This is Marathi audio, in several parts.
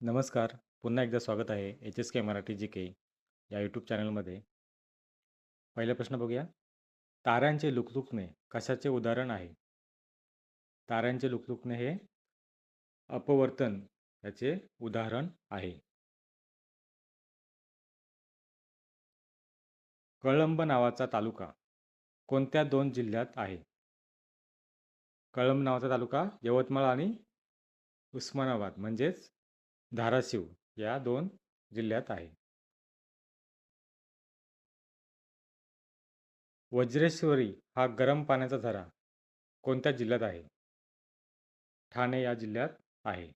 नमस्कार. पुन्हा एकदा स्वागत आहे H S K Marathi G K या यूट्यूब चॅनलमध्ये. पहिला प्रश्न बघूया. ताऱ्यांचे लुकलुकणे कशाचे उदाहरण आहे? ताऱ्यांचे लुकलुकणे हे अपवर्तन याचे उदाहरण आहे. कळंब नावाचा तालुका कोणत्या दोन जिल्ह्यात आहे? कळंब नावाचा तालुका यवतमाळ आणि उस्मानाबाद म्हणजेच धाराशिव या दोन जिल्ह्यात आहे. वज्रेश्वरी हा गरम पाण्याचा झरा कोणत्या जिल्ह्यात आहे? ठाणे या जिल्ह्यात आहे.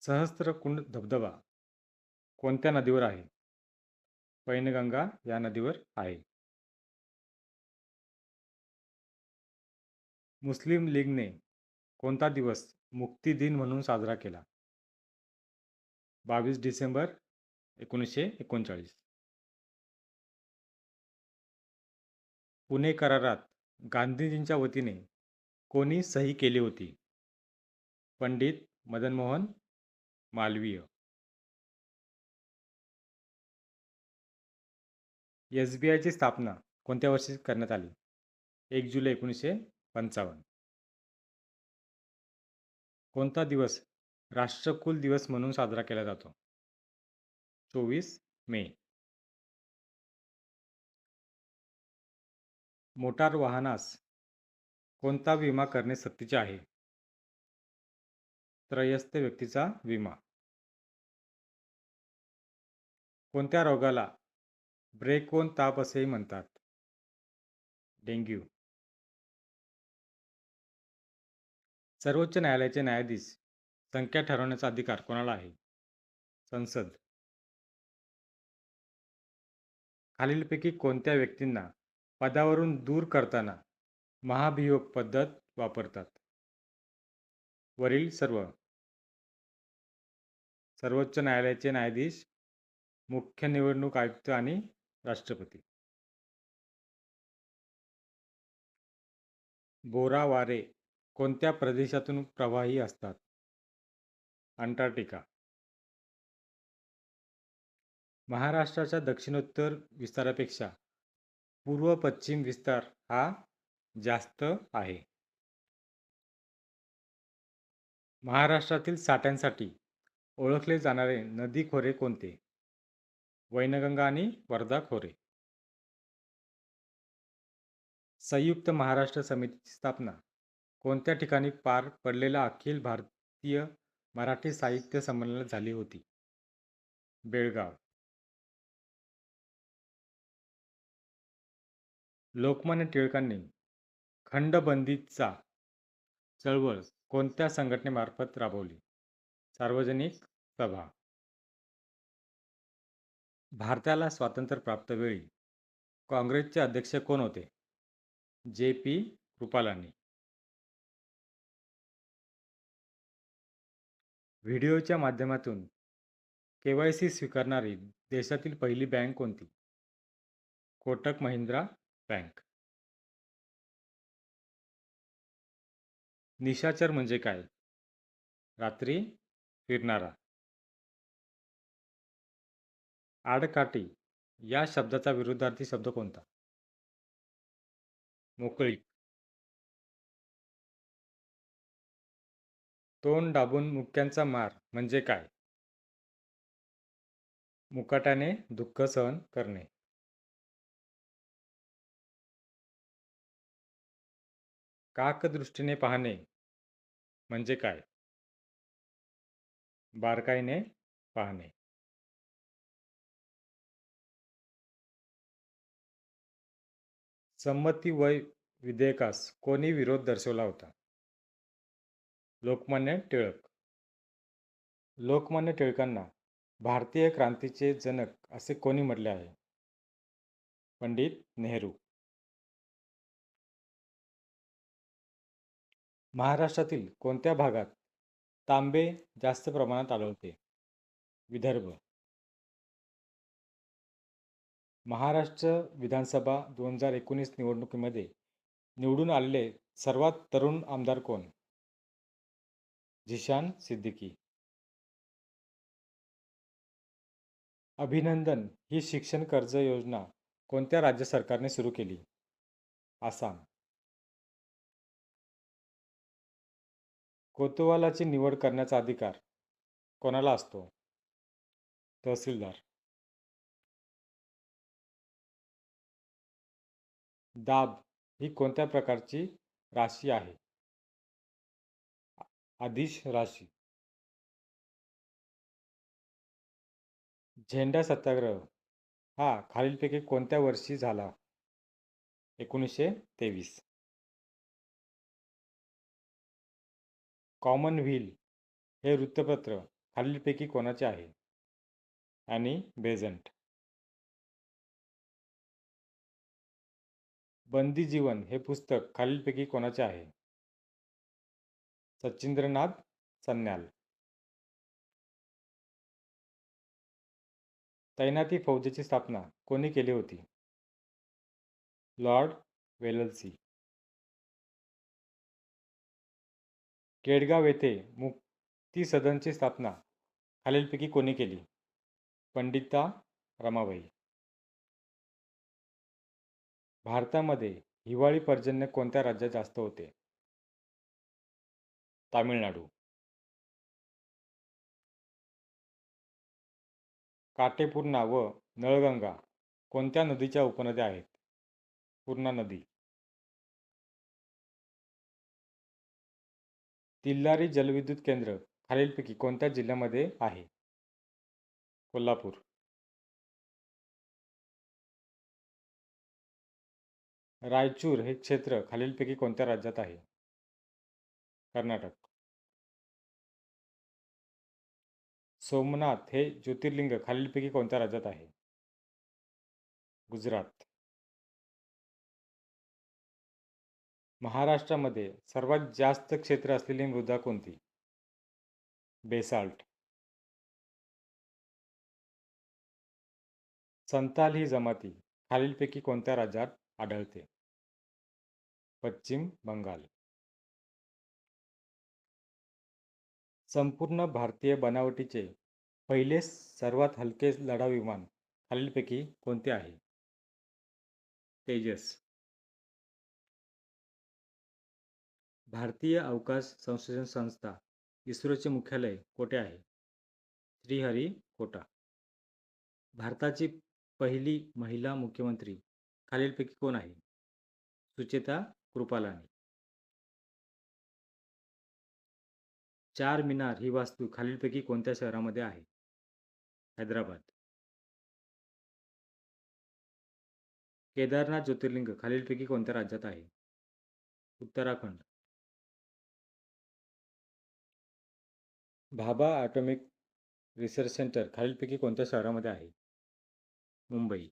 सहस्त्रकुंड धबधबा कोणत्या नदीवर आहे? पैनगंगा या नदीवर आहे. मुस्लिम लीगने कोणता दिवस मुक्ती दिन म्हणून साजरा केला? बावीस डिसेंबर एकोणीसशे एकोणचाळीस. पुणे करारात गांधीजींच्या वतीने कोणी सही केली होती? पंडित मदनमोहन मालवीय. एस बी आयची स्थापना कोणत्या वर्षी करण्यात आली? एक जुलै एकोणीसशे पंचावन्न. कोणता दिवस राष्ट्रकुल दिवस म्हणून साजरा केला जातो? चोवीस मे. मोटार वाहनास कोणता विमा करणे सक्तीचे आहे? त्रयस्थ व्यक्तीचा विमा. कोणत्या रोगाला ब्रेकोन ताप असेही म्हणतात? डेंग्यू. सर्वोच्च न्यायालयाचे न्यायाधीश संख्या ठरवण्याचा अधिकार कोणाला आहे? संसद. खालीलपैकी कोणत्या व्यक्तींना पदावरून दूर करताना महाभियोग पद्धत वापरतात? वरील सर्व. सर्वोच्च न्यायालयाचे न्यायाधीश, मुख्य निवडणूक आयुक्त आणि राष्ट्रपती. बोरावारे कोणत्या प्रदेशातून प्रवाही असतात? अंटार्क्टिका. महाराष्ट्राच्या दक्षिणोत्तर विस्तारापेक्षा पूर्व-पश्चिम विस्तार हा जास्त आहे. महाराष्ट्रातील साठ्यांसाठी ओळखले जाणारे नदी खोरे कोणते? वैनगंगा आणि वर्धा खोरे. संयुक्त महाराष्ट्र समितीची स्थापना कोणत्या ठिकाणी पार पडलेला अखिल भारतीय मराठी साहित्य संमेलनात झाली होती? बेळगाव. लोकमान्य टिळकांनी खंडबंदीचा चळवळ कोणत्या संघटनेमार्फत राबवली? सार्वजनिक सभा. भारताला स्वातंत्र्य प्राप्त वेळी काँग्रेसचे अध्यक्ष कोण होते? जे. पी. कृपालांनी व्हिडिओच्या माध्यमातून के वाय सी स्वीकारणारी देशातील पहिली बँक कोणती? कोटक महिंद्रा बँक. निशाचर म्हणजे काय? रात्री फिरणारा. आडकाठी या शब्दाचा विरुद्धार्थी शब्द कोणता? मोकळीक. तोंड दाबून मुक्यांचा मार म्हणजे काय? मुकाट्याने दुःख सहन करणे. काकदृष्टीने पाहणे म्हणजे काय? बारकाईने पाहणे. संमती वय विधेयकास कोणी विरोध दर्शवला होता? लोकमान्य टिळक. लोकमान्य टिळकांना भारतीय क्रांतीचे जनक असे कोणी म्हटले आहे? पंडित नेहरू. महाराष्ट्रातील कोणत्या भागात तांबे जास्त प्रमाणात आढळते? विदर्भ. महाराष्ट्र विधानसभा दोन हजार एकोणीस निवडणुकीमध्ये निवडून आलेले सर्वात तरुण आमदार कोण? झिशान सिद्दीकी. अभिनंदन. ही शिक्षण कर्ज योजना कोणत्या राज्य सरकारने सुरू केली? आसाम. कोतवालाची निवड करण्याचा अधिकार कोणाला असतो? तहसीलदार. दाब ही कोणत्या प्रकारची राशी आहे? आदिश राशी. झेंडा सत्याग्रह. हा खालीलपैकी कोणत्या वर्षी झाला? एकोणीसशे तेवीस. कॉमनव्हील हे वृत्तपत्र खालीलपैकी कोणाचे आहे? आणि बेझंट. बंदी जीवन हे पुस्तक खालीलपैकी कोणाचे आहे? सचिंद्रनाथ सन्याल. तैनाती फौजेची स्थापना कोणी केली होती? लॉर्ड वेलसी केडगाव येथे मुक्ती सदनची स्थापना खालीलपैकी कोणी केली? पंडिता रमाबाई. भारतामध्ये हिवाळी पर्जन्य कोणत्या राज्यात जास्त होते? तामिळनाडू. काटेपूर्णा व नळगंगा कोणत्या नदीच्या उपनद्या आहेत? पूर्णा नदी. तिल्लारी जलविद्युत केंद्र खालीलपैकी कोणत्या जिल्ह्यामध्ये आहे? कोल्हापूर. रायचूर हे क्षेत्र खालीलपैकी कोणत्या राज्यात आहे? कर्नाटक. सोमनाथ हे ज्योतिर्लिंग खालीलपैकी कोणत्या राज्यात आहे? गुजरात. महाराष्ट्रामध्ये सर्वात जास्त क्षेत्र असलेली मृदा कोणती? बेसाल्ट. संताल ही जमाती खालीलपैकी कोणत्या राज्यात आढळते? पश्चिम बंगाल. संपूर्ण भारतीय बनावटीचे पहिले सर्वात हलके लढाऊ विमान खालीलपैकी कोणते आहे? तेजस. भारतीय अवकाश संशोधन संस्था इस्रोचे मुख्यालय कोठे आहे? श्रीहरिकोटा भारताची पहिली महिला मुख्यमंत्री खालीलपैकी कोण आहे? सुचेता कृपालानी. चार मिनार ही वास्तू खालीलपैकी कोणत्या शहरामध्ये आहे? हैदराबाद. केदारनाथ ज्योतिर्लिंग खालीलपैकी कोणत्या राज्यात आहे? Uttarakhand. Bhabha atomic research centre खालीलपैकी कोणत्या शहरामध्ये आहे? मुंबई.